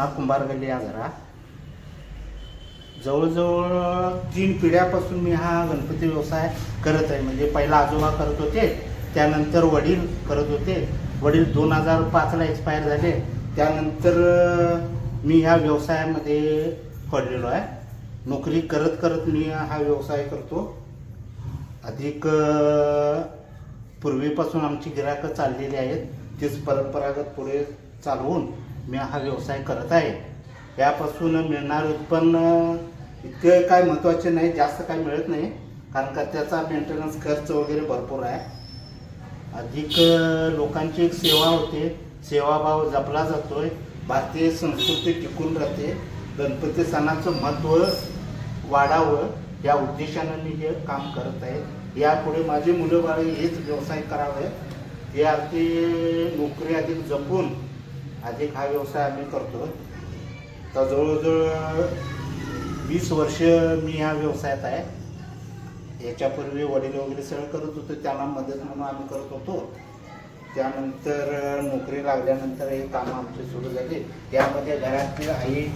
राहणार कुंभार गल्ली आजरा. जवळजवळ तीन पिढ्यापासून मी हा गणपती व्यवसाय करत आहे. म्हणजे पहिला आजोबा करत होते त्यानंतर वडील करत होते. वडील दोन हजार पाचला एक्सपायर झाले. त्यानंतर मी ह्या व्यवसायामध्ये पडलेलो आहे. नोकरी करत करत मी हा व्यवसाय करतो. अधिक पूर्वीपासून आमची गिराकं चाललेली आहेत. तीच परंपरागत पुढे चालवून मी हा व्यवसाय करत आहे. यापासून मिळणार उत्पन्न इतकं काय महत्त्वाचे नाही जास्त काय मिळत नाही. कारण का त्याचा मेंटेनन्स खर्च वगैरे भरपूर आहे. अधिक लोकांची एक सेवा होते. सेवाभाव जपला जातोय. भारतीय संस्कृती टिकून राहते. गणपती सणाचं महत्त्व वाढावं या उद्देशानं मी हे काम करत आहे. यापुढे माझी मुलं बाळे हेच व्यवसाय करावे. हे अगदी नोकरी अधिक जपून अधिक हा व्यवसाय आम्ही करतो तर जवळजवळ वीस वर्ष मी ह्या व्यवसायात आहे. याच्यापूर्वी वडील वगैरे सगळं करत होतो त्यांना मदत म्हणून आम्ही करत होतो. त्यानंतर नोकरी लागल्यानंतर हे कामं आमचे सुरू झाले. त्यामध्ये घरातील आई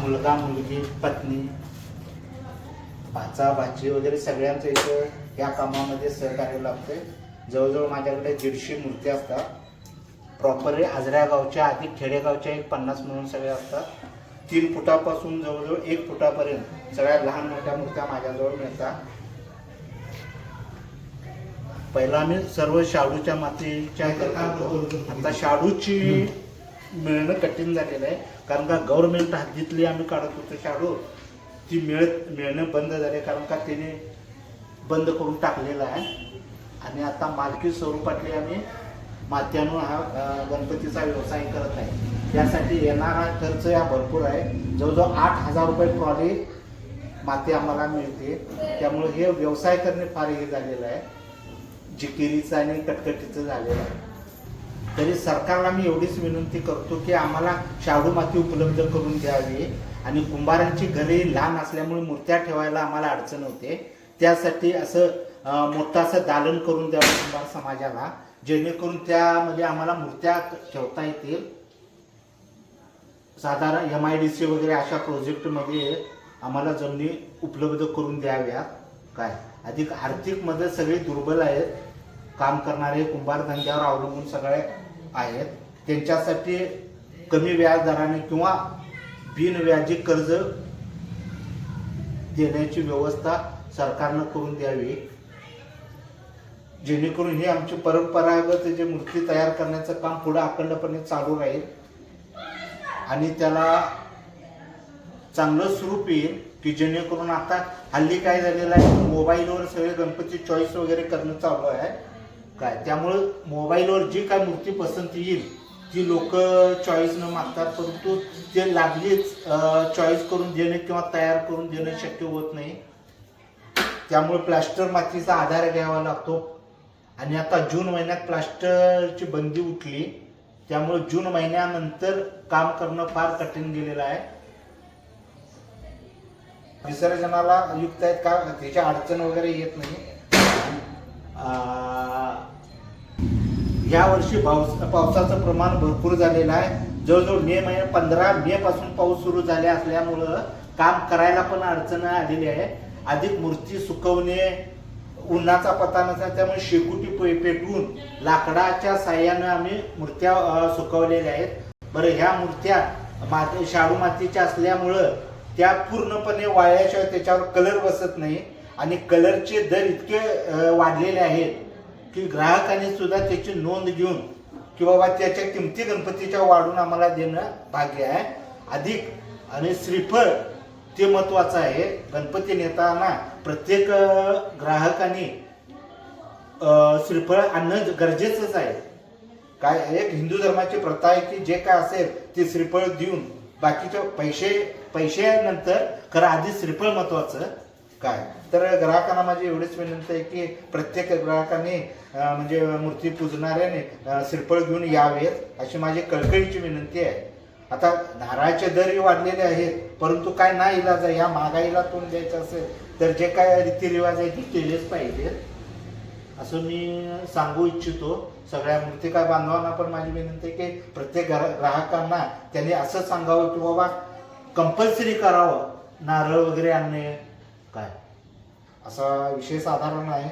मुलगा मुलगी पत्नी भाचा भाची वगैरे सगळ्यांचं इथं या कामामध्ये सहकार्य लागते जवळजवळ माझ्याकडे दीडशे मूर्ती असतात. प्रॉपर आजऱ्या गावच्या अधिक खेडेगावच्या एक पन्नास म्हणून सगळ्या असतात. तीन फुटापासून जवळजवळ एक फुटापर्यंत सगळ्या लहान मोठ्या मूर्त्या माझ्याजवळ मिळतात. पहिला आम्ही सर्व शाडूच्या मातीच्या. आता शाडूची मिळणं कठीण झालेलं आहे. कारण का गव्हर्नमेंट हद्दीतली आम्ही काढत होतो शाडू. ती मिळत मिळणं बंद झाले कारण का तिने बंद करून टाकलेलं आहे. आणि आता मालकी स्वरूपातली आम्ही मात्यानं हा गणपतीचा व्यवसाय करत आहे. त्यासाठी येणारा खर्च या भरपूर आहे. जवळजवळ आठ हजार रुपये ट्रॉली माती आम्हाला मिळते. त्यामुळे हे व्यवसाय करणे फार हे झालेलं आहे. जिकिरीचं आणि कटकटीचं झालेलं आहे. तरी सरकारला मी एवढीच विनंती करतो की आम्हाला शाडू माती उपलब्ध करून द्यावी. आणि कुंभारांची घरे लहान असल्यामुळे मूर्त्या ठेवायला आम्हाला अडचण होते. त्यासाठी असं मोठं असं दालन करून द्यावं कुंभार समाजाला. जेणेकरून त्यामध्ये म्हणजे आम्हाला मूर्त्या ठेवता येतील. साधारण एम आय डी सी वगैरे अशा प्रोजेक्टमध्ये आम्हाला जमिनी उपलब्ध करून द्याव्या काय? अधिक आर्थिक मदत सगळे दुर्बल आहेत. काम करणारे कुंभार धंद्यावर अवलंबून सगळे आहेत. त्यांच्यासाठी कमी व्याज दराने किंवा बिनव्याजी कर्ज देण्याची व्यवस्था सरकारनं करून द्यावी. जेणेकरून हे आमची परंपरागत जे मूर्ती तयार करण्याचं काम पुढे अखंडपणे चालू राहील. आणि त्याला चांगलं स्वरूप येईल की जेणेकरून आता हल्ली काय झालेलं आहे मोबाईलवर सगळे गणपती चॉईस वगैरे करणं चालू आहे. काय? त्यामुळं मोबाईलवर जी काय मूर्ती पसंत येईल ती लोक चॉईस न मागतात परंतु ते लागलीच चॉईस करून देणे किंवा तयार करून देणं शक्य होत नाही. त्यामुळे प्लास्टर मातीचा आधार घ्यावा लागतो. आणि आता जून महिन्यात प्लास्टरची बंदी उठली त्यामुळे जून महिन्यानंतर काम करणं फार कठीण गेलेलं आहे. विसर्जनाला युक्त आहेत का? त्याच्या अडचण वगैरे येत नाही. या वर्षी पाऊस पावसाचं प्रमाण भरपूर झालेलं आहे. जवळजवळ मे महिने पंधरा मे पासून पाऊस सुरू झाले असल्यामुळं काम करायला पण अडचण आलेली आहे. अधिक मूर्ती सुकवणे उन्हाचा पत्ता नसला त्यामुळे शेकुटी पे- पेटवून लाकडाच्या साह्यानं आम्ही मूर्त्या सुकवलेल्या आहेत. बरं ह्या मूर्त्या माती शाडू मातीच्या असल्यामुळं त्या पूर्णपणे वाळल्याशिवाय त्याच्यावर कलर बसत नाही. आणि कलरचे दर इतके वाढलेले आहेत की ग्राहकाने सुद्धा त्याची नोंद घेऊन की बाबा त्याच्या किमती गणपतीच्या वाढून आम्हाला देणं भाग्य आहे. अधिक आणि श्रीफळ ते महत्वाचं आहे. गणपती नेताना प्रत्येक ग्राहकाने श्रीफळ आणणं गरजेचंच आहे. काय एक हिंदू धर्माची प्रथा आहे की जे काय असेल ते श्रीफळ देऊन बाकीचे पैसे पैसे नंतर खरं आधी श्रीफळ महत्वाचं. काय? तर ग्राहकांना माझी एवढीच विनंती आहे की प्रत्येक ग्राहकाने म्हणजे मूर्ती पूजणाऱ्याने श्रीफळ घेऊन यावेत अशी माझी कळकळीची विनंती आहे. आता नारळाचे दरही वाढलेले आहेत. परंतु काय ना इलाज आहे या महागाईला तोंड द्यायचं असेल तर जे काय रीतिरिवाज आहे ते केलेच पाहिजेत असं मी सांगू इच्छितो. सगळ्या मूर्तिकार बांधवांना पण माझी विनंती आहे की प्रत्येक ग्राहकांना त्यांनी असं सांगावं की बाबा कंपल्सरी करावं. नारळ वगैरे आणणे काय? असा विषय साधारण आहे.